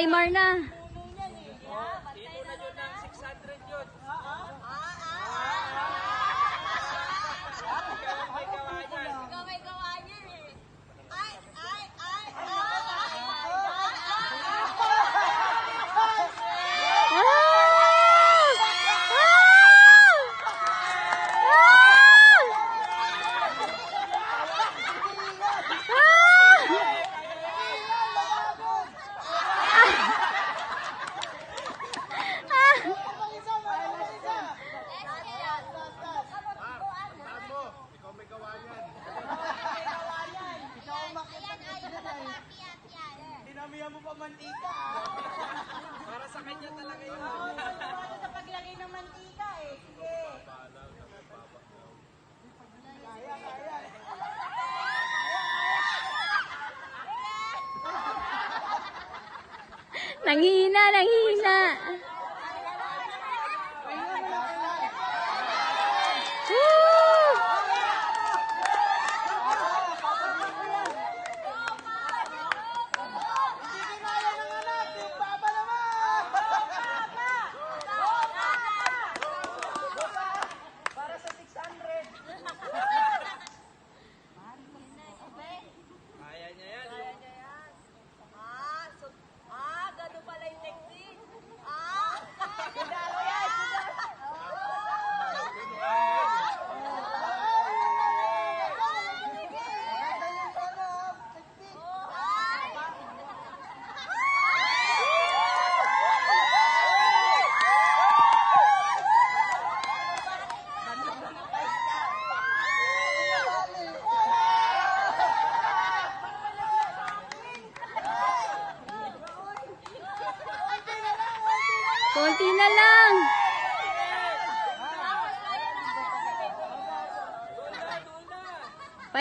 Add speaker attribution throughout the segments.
Speaker 1: primer na.
Speaker 2: Dinamihan mo pa mantika. Para sa kanya talaga yun.
Speaker 3: Oo, oh, sa paglagay ng mantika eh. Sige.
Speaker 2: Kaya,
Speaker 1: kaya. Nanghihina, nanghihina.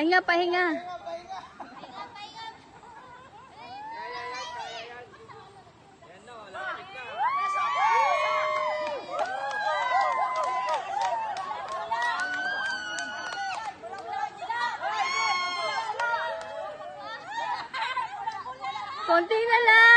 Speaker 1: Pahinga, pahinga. Konti na lang.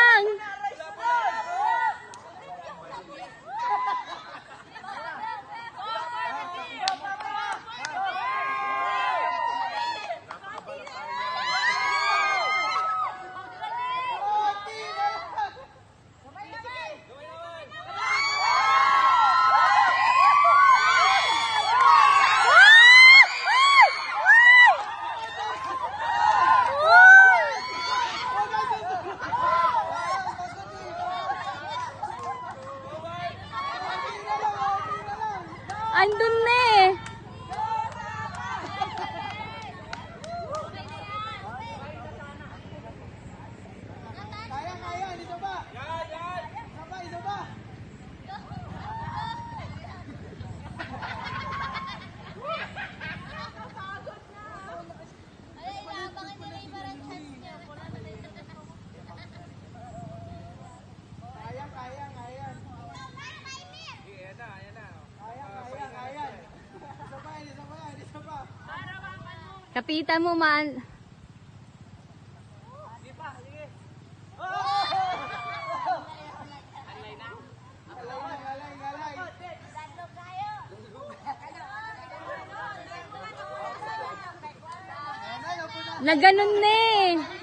Speaker 1: Lapitan mo man.
Speaker 2: Naganon na
Speaker 1: eh.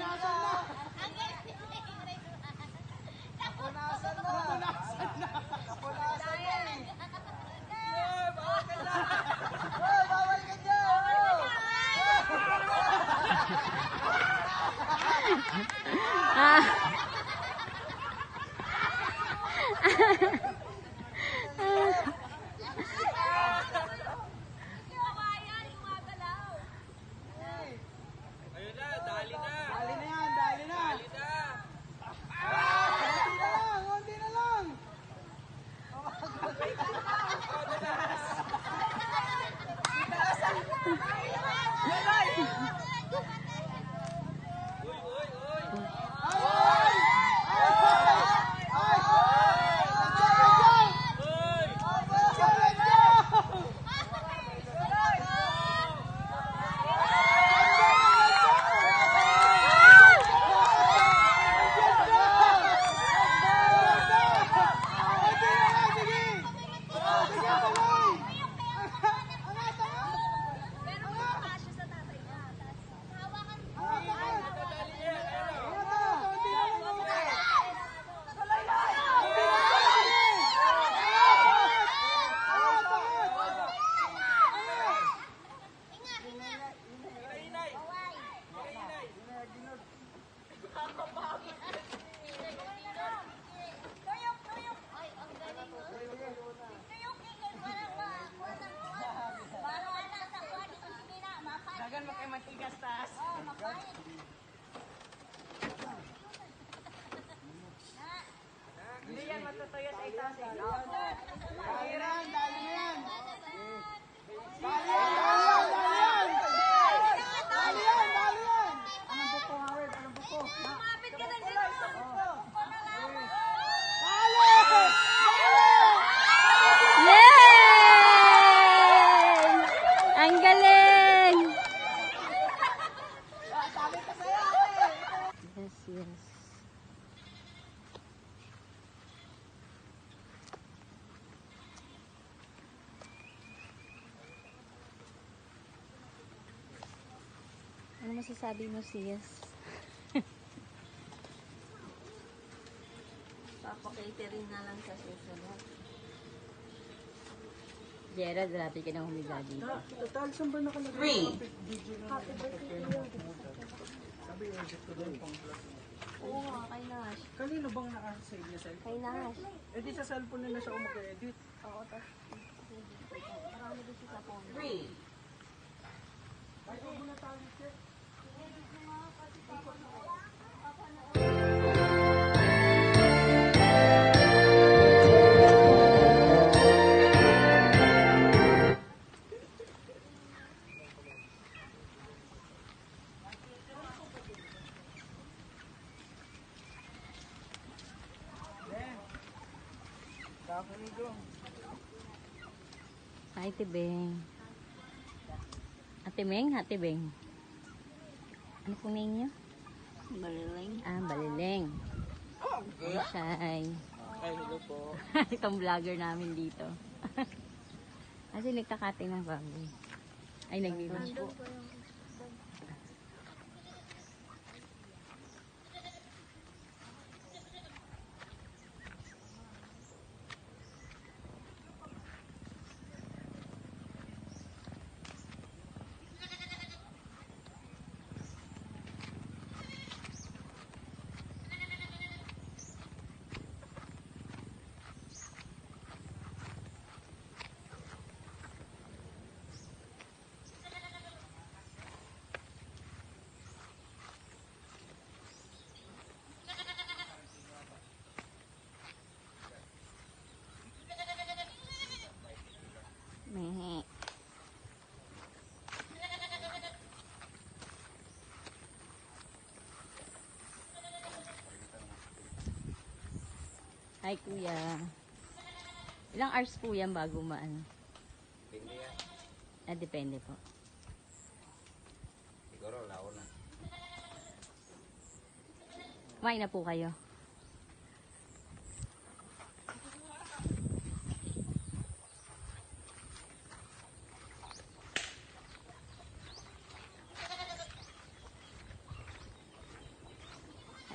Speaker 2: pa
Speaker 1: kayo
Speaker 2: matigas taas. Oo, oh, makain. Hindi yan matutuyot ay taas. Eh. Dali yan, dali yan. Dali.
Speaker 1: Masasabi mo, sis?
Speaker 3: Papakitering na lang sa susunod.
Speaker 1: Gerald, dati ka na humiga dito.
Speaker 2: Total, saan ba nakalagay?
Speaker 3: Three. Oo nga, kay Nash.
Speaker 2: Kanino bang naka-save niya cellphone?
Speaker 3: Kay Nash.
Speaker 2: Eh di sa cellphone nila siya umag-edit.
Speaker 3: Oo, tas marami din siya sa phone. Three.
Speaker 2: Kakunin ko.
Speaker 1: Hi, Tibeng. Ate Meng, Ate Beng. Ano pong name niyo?
Speaker 3: Baliling.
Speaker 1: Ah, Balileng. Shy.
Speaker 2: Ay, hello po.
Speaker 1: Itong vlogger namin dito. Kasi nagkakating ng baboy. Ay, nagbibidyo. Mehe. Hi, kuya. Ilang hours po yan bago maano? Ah, depende po.
Speaker 4: Siguro, lao na.
Speaker 1: Kumain na po kayo.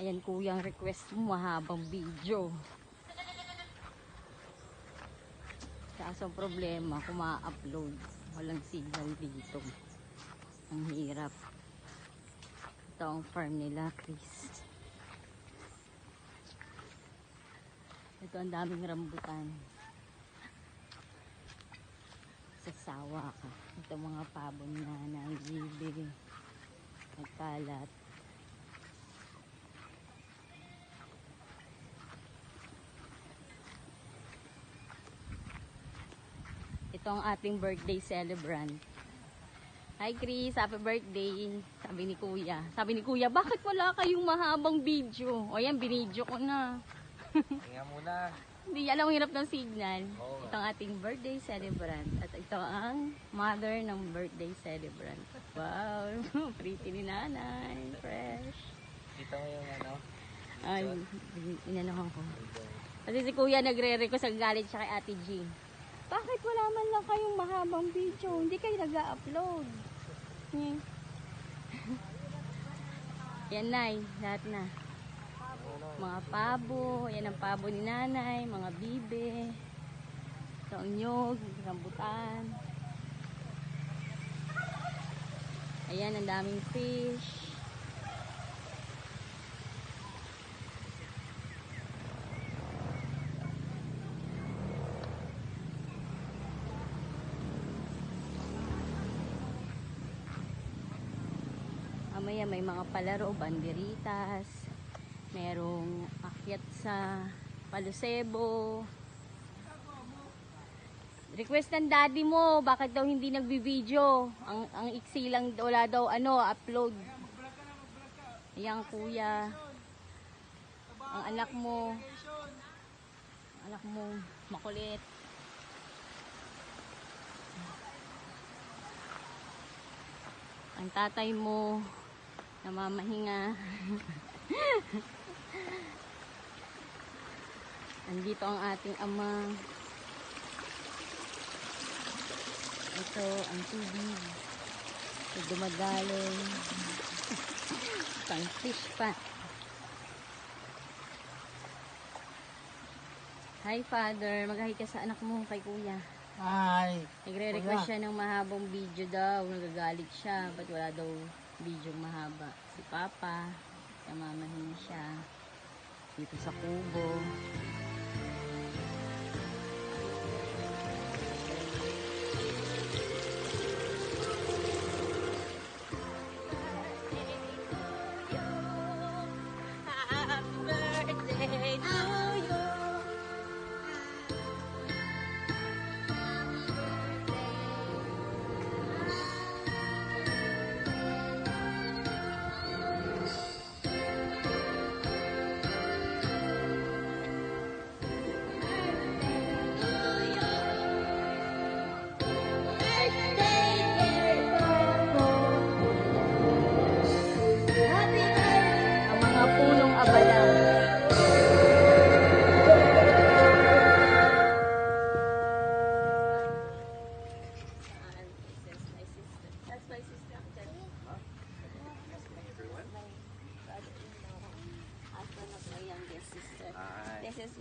Speaker 1: Ayan kuya, ang request mo mahabang video. Kaso problema, kung ma-upload, walang signal dito. Ang hirap. Ito ang farm nila, Chris. Ito ang daming rambutan. Sasawa ka. Ito mga pabon na nangibig. Nagkalat. Ito ang ating birthday celebrant. Hi Chris, happy birthday. Sabi ni Kuya. Sabi ni Kuya, bakit wala kayong mahabang video? O yan, binidyo ko na.
Speaker 4: Hinga muna.
Speaker 1: Hindi yan ang hirap ng signal.
Speaker 4: Nga.
Speaker 1: Ito ang ating birthday celebrant. At ito ang mother ng birthday celebrant. Wow, pretty ni nanay. Fresh.
Speaker 4: Kita mo yung ano?
Speaker 1: Ay, inanahan ko. Kasi si kuya nagre-request ang galit siya kay Ate G. Bakit wala man lang kayong mahabang video? Hindi kayo nag-upload. Hmm. Yan nay, lahat na. Mga pabo, yan ang pabo ni nanay, mga bibe. Ito ang nyog, rambutan. Ayan, ang daming fish. Mamaya may mga palaro, banderitas, merong akyat sa palusebo, Request ng daddy mo, bakit daw hindi nagbi-video? Ang, ang iksi lang, wala daw ano, upload. Ayan kuya. Ang anak mo. Anak mo, makulit. Ang tatay mo, namamahinga. Andito ang ating ama. Ito ang tubig. Ito dumagaling. Pang fish pa. Hi, Father. Mag-hi ka sa anak mo kay Kuya.
Speaker 2: Ay,
Speaker 1: Nagre-request siya ng mahabang video daw. Nagagalit siya. Ba't wala daw video mahaba? Si Papa. Namamahin siya. Dito sa kubo.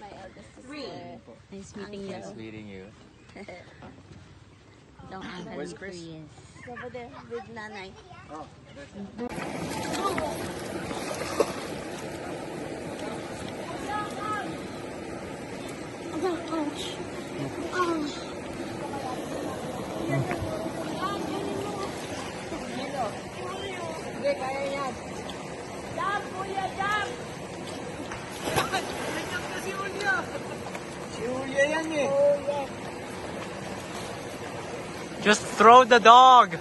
Speaker 3: My
Speaker 1: eldest sister. Nice meeting you.
Speaker 4: Nice meeting you.
Speaker 1: Ito ang uncle
Speaker 4: Where's
Speaker 1: ni
Speaker 4: Chris?
Speaker 1: Chris.
Speaker 3: Over there with nanay.
Speaker 2: Oh. Oh, si
Speaker 5: Just throw the dog.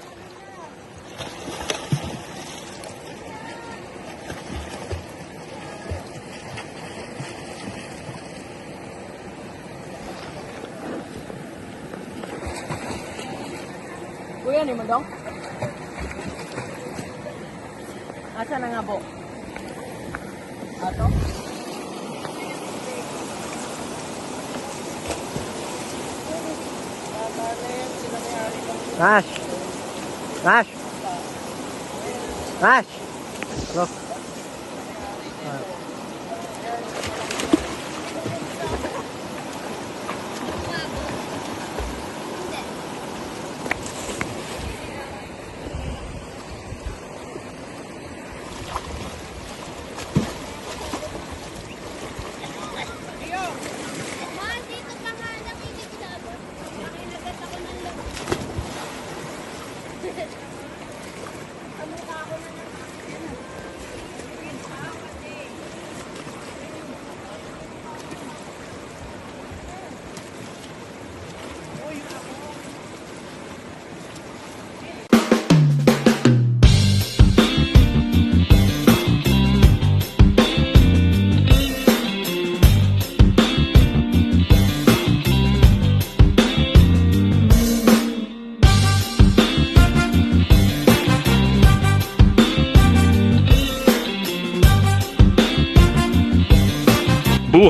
Speaker 2: Kuya, ni mo dong? Asa na nga po? Ato?
Speaker 5: Baixa. Baixa. Baixa. Pronto.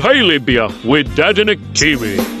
Speaker 6: hey Libya, we're TV.